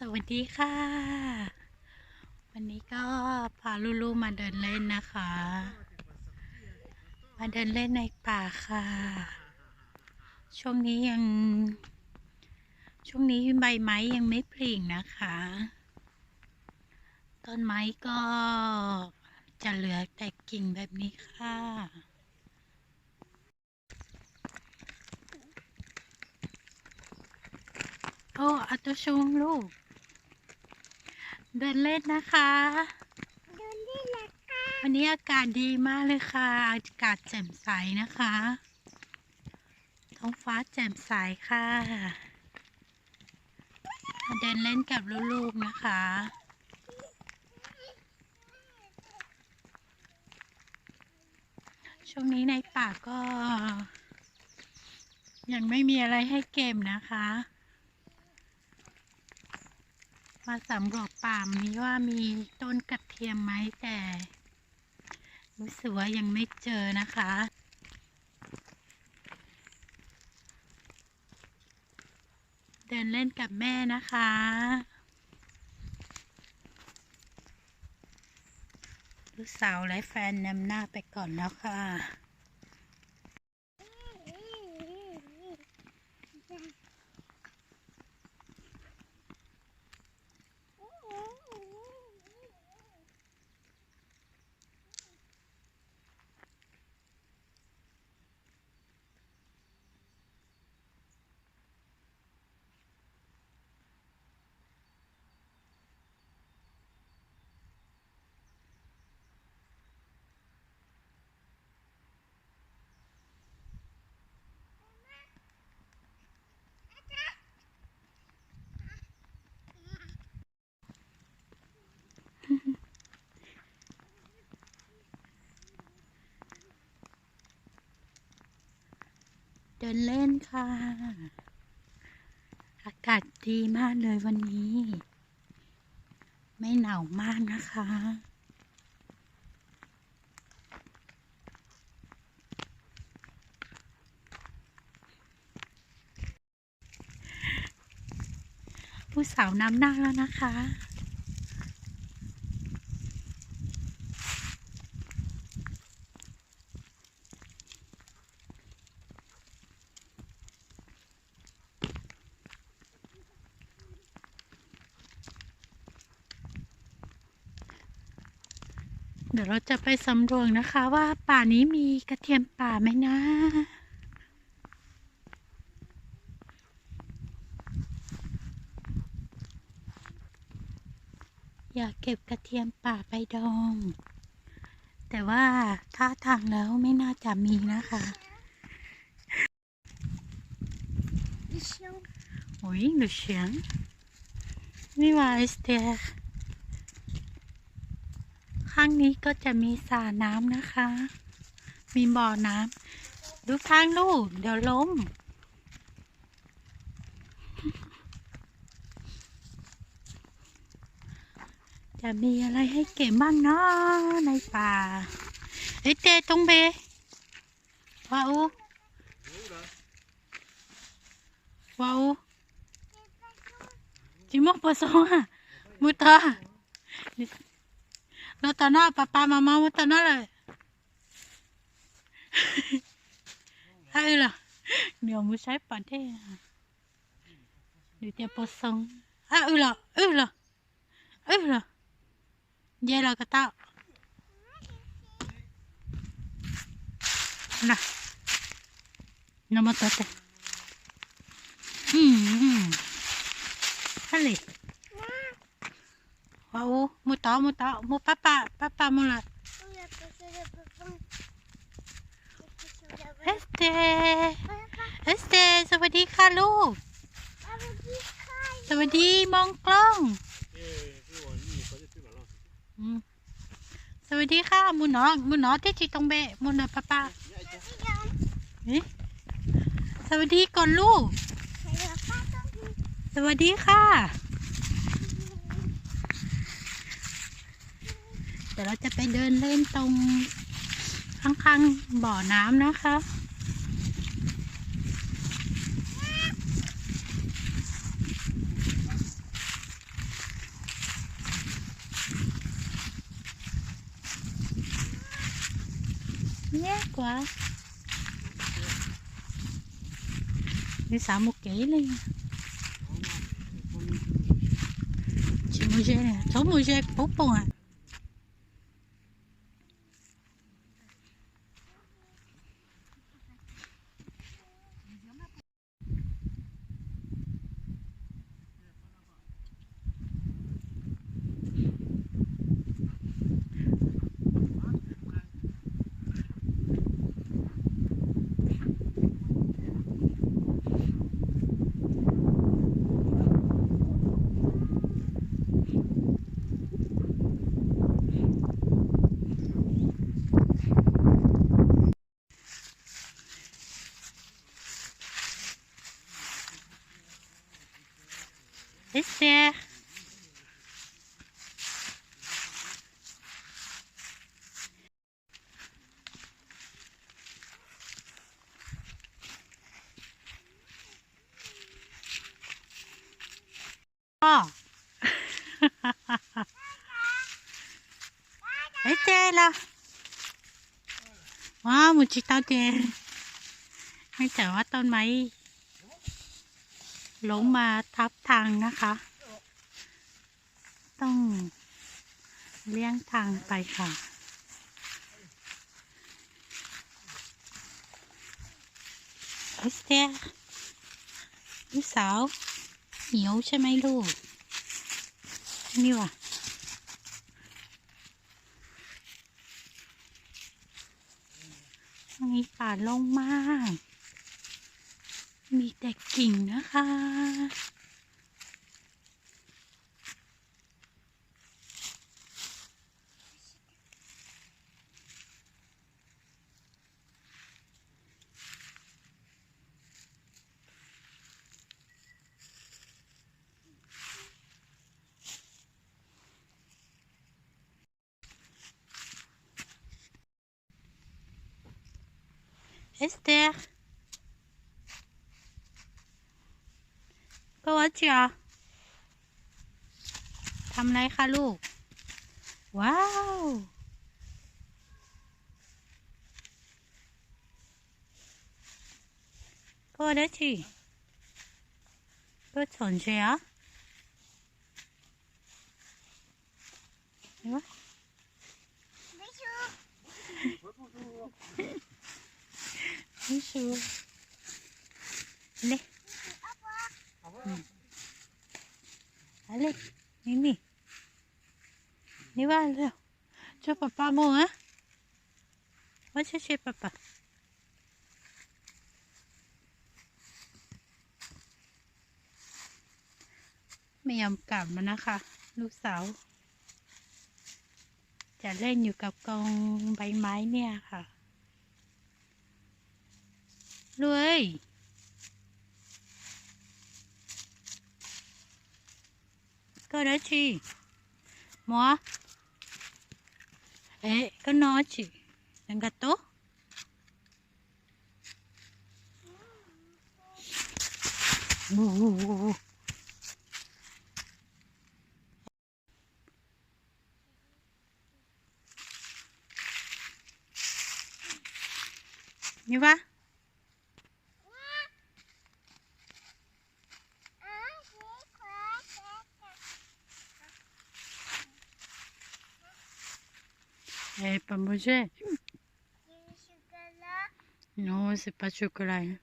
สวัสดีค่ะ วันนี้ก็พาลูลูมาเดินเล่นนะคะ มาเดินเล่นในป่าค่ะ ช่วงนี้ยัง ช่วงนี้ใบไม้ยังไม่ผลินะคะ ต้นไม้ก็จะเหลือแต่กิ่งแบบนี้ค่ะโอ้อัตชงลูก เดินเล่นนะคะ เดินได้แล้วค่ะวันนี้อากาศดีมากเลยค่ะ อากาศแจ่มใสนะคะ ท้องฟ้าแจ่มใสค่ะมาเดินเล่นกับลูกๆนะคะช่วงนี้ในป่าก็ ยังไม่มีอะไรให้เก็บนะคะ มาสำรวจ ป่านี้ว่ามีต้นกระเทียมไหมแต่รู้สึกว่ายังไม่เจอนะคะ เดินเล่นกับแม่นะคะ ลูกสาวและแฟนนำหน้าไปก่อนแล้วค่ะ ดินเล่นค่ะ อากาศดีมากเลยวันนี้ ไม่หนาวมากนะคะ ผู้สาวน้ำหน้าแล้วนะคะ เดี๋ยวเราจะไปสำรวจนะคะว่าป่านี้มีกระเทียมป่าไหมนะอยากเก็บกระเทียมป่าไปดอง แต่ว่าท่าทางแล้วไม่น่าจะมีนะคะดิฉันโอ้ยดูเสียงนี่ว่าเอสเตอร์ ข้างนี้ก็จะมีสระน้ำนะคะ มีบ่อน้ำดูทางลูก เดี๋ยวล้ม จะมีอะไรให้เก็บบ้างเนาะในป่าเอ้เตตรงเบว้าวว้าวจิมกปะสงอะมุตา เราตาหน้าป้าป้ามามามุตาหน้าเลยให้ล่ะเดี๋ยวมุใช้ปัดเท่เดี๋ยวจะปะสงอะเออล่ะเออล่ะเออล่ะเตาน่ะน้ำมันตัดอืมอืม Hali. Wow, mo ta, mo ta, mo papa, papa mo la. Este, este, สวัสดีค่ะลูก สวัสดีมองกล้องสวัสดีค่ะมุนน้องมุนน้องที่จิตรงเบะมุนนะป้าป้าเอ๊ะสวัสดีก่อนลูก สวัสดีค่ะ เดี๋ยวเราจะไปเดินเล่นตรงข้างๆบ่อน้ำนะคะ nhé quá. Đi xả một kỹ lên. Chị mua dê này thấu mua dê bốn bông à Esther 어. Esther là Wow, một chiếc tao tiền ให้แต่ว่าต้นไม้ ล้มมาทับทางนะคะ ต้องเลี่ยงทางไปค่ะเอสเตอร์ลูกสาวเหิวใช่ไหมลูก นี่ว่ะมีป่าลงมาก มีแต่กิ่งนะคะเอสเตอร์ก็วั ดเชียวทำอะไรคะลูก ว้าวก็ได้ชีก็สนเชียวเห็นไหมไม่ชูไม่ชูเลย Allez, Mimi. On y va, alors. Tu vois papa bon, hein Va chercher papa. ไม่ยอมกลับมานะคะ ลูกสาว จะเล่นอยู่กับกองใบไม้เนี่ยค่ะรวย cơ đấy chị. Mua. Ê có nó chị. Đang gạt tốt. Như vậy. Pas manger. กินช็อกโกแลต Non, c'est pas chocolat. hein.